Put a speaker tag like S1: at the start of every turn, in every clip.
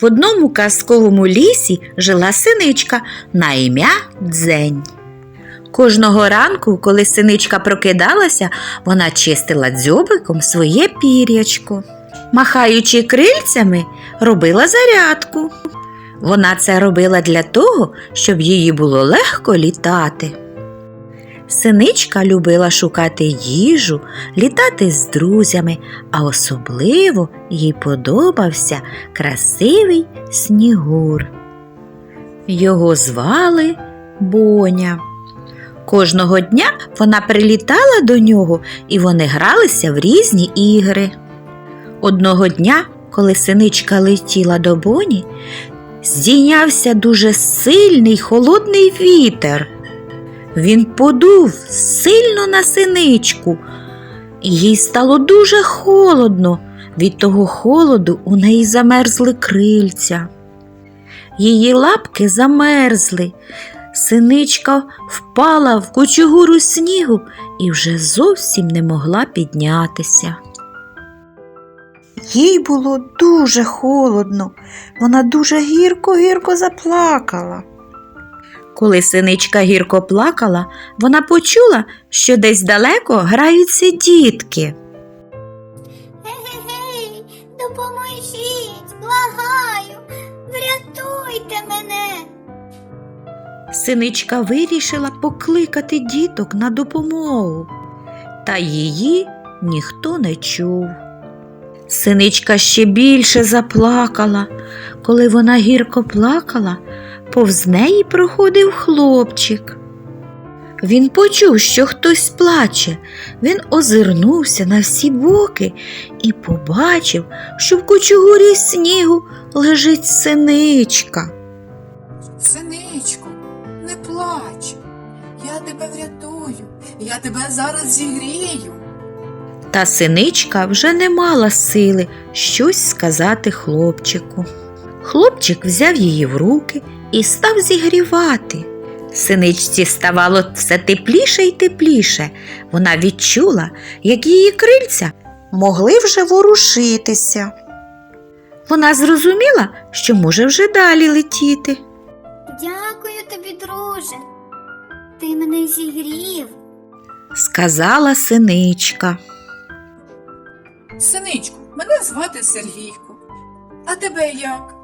S1: В одному казковому лісі жила синичка на ім'я Дзень. Кожного ранку, коли синичка прокидалася, вона чистила дзьобиком своє пір'ячко. Махаючи крильцями, робила зарядку. Вона це робила для того, щоб їй було легко літати. Синичка любила шукати їжу, літати з друзями, а особливо їй подобався красивий снігур. Його звали Боня. Кожного дня вона прилітала до нього і вони гралися в різні ігри. Одного дня, коли синичка летіла до Боні, здійнявся дуже сильний холодний вітер. Він подув сильно на синичку, їй стало дуже холодно. Від того холоду у неї замерзли крильця. Її лапки замерзли. Синичка впала в кучугуру снігу і вже зовсім не могла піднятися. Їй було дуже холодно, вона дуже гірко-гірко заплакала. Коли синичка гірко плакала, вона почула, що десь далеко граються дітки.
S2: Гей-гей, допоможіть, благаю, врятуйте мене.
S1: Синичка вирішила покликати діток на допомогу, та її ніхто не чув. Синичка ще більше заплакала. Коли вона гірко плакала, повз неї проходив хлопчик. Він почув, що хтось плаче. Він озирнувся на всі боки і побачив, що в кучугурі снігу лежить синичка.
S3: Синичко, не плач. Я тебе врятую, я тебе зараз зігрію.
S1: Та синичка вже не мала сили щось сказати хлопчику. Хлопчик взяв її в руки і став зігрівати. Синичці ставало все тепліше й тепліше. Вона відчула, як її крильця могли вже ворушитися. Вона зрозуміла, що може вже далі летіти.
S2: Дякую тобі, друже. Ти мене зігрів.
S1: Сказала синичка.
S3: Синичко, мене звати Сергійко. А тебе як?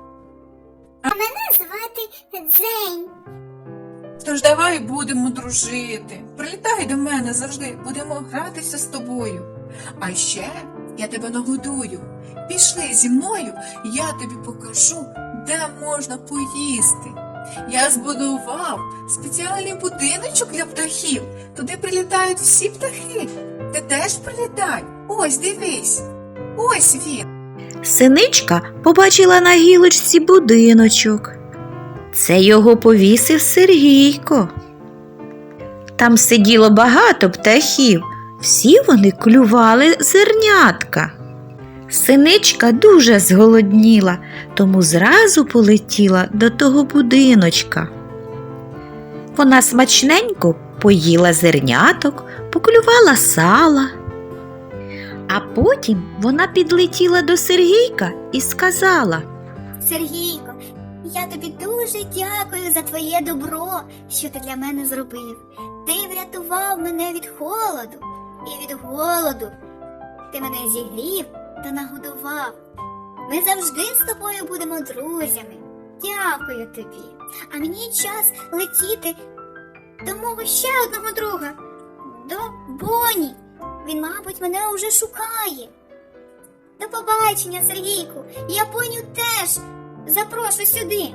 S2: Мене звати Дзень.
S3: Тож давай будемо дружити. Прилітай до мене завжди, будемо гратися з тобою. А ще я тебе нагодую. Пішли зі мною, я тобі покажу, де можна поїсти. Я збудував спеціальний будиночок для птахів. Туди прилітають всі птахи. Ти теж прилітай. Ось дивись. Ось він.
S1: Синичка побачила на гілочці будиночок. Це його повісив Сергійко. Там сиділо багато птахів, всі вони клювали зернятка. Синичка дуже зголодніла, тому зразу полетіла до того будиночка. Вона смачненько поїла зерняток, поклювала сала. А потім вона підлетіла до Сергійка і сказала
S2: Сергійко, я тобі дуже дякую за твоє добро, що ти для мене зробив. Ти врятував мене від холоду і від голоду. Ти мене зігрів та нагодував. Ми завжди з тобою будемо друзями. Дякую тобі. А мені час летіти до мого ще одного друга, до Боні. Він, мабуть, мене уже шукає. До побачення, Сергійку. Я Боню теж запрошу сюди.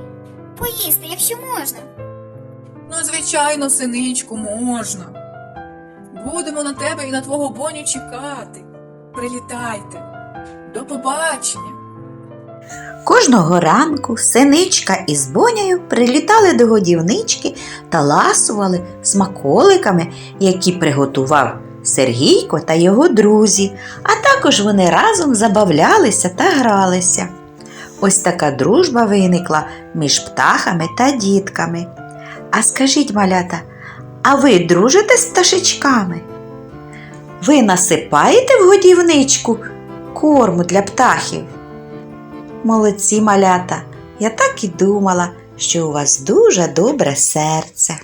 S2: Поїсти, якщо можна.
S3: Ну, звичайно, синичку, можна. Будемо на тебе і на твого боню чекати. Прилітайте. До побачення.
S1: Кожного ранку синичка із бонею прилітали до годівнички та ласували смаколиками, які приготував Сергійко та його друзі, а також вони разом забавлялися та гралися. Ось така дружба виникла між птахами та дітками. А скажіть, малята, а ви дружите з пташечками? Ви насипаєте в годівничку корму для птахів? Молодці малята! Я так і думала, що у вас дуже добре серце.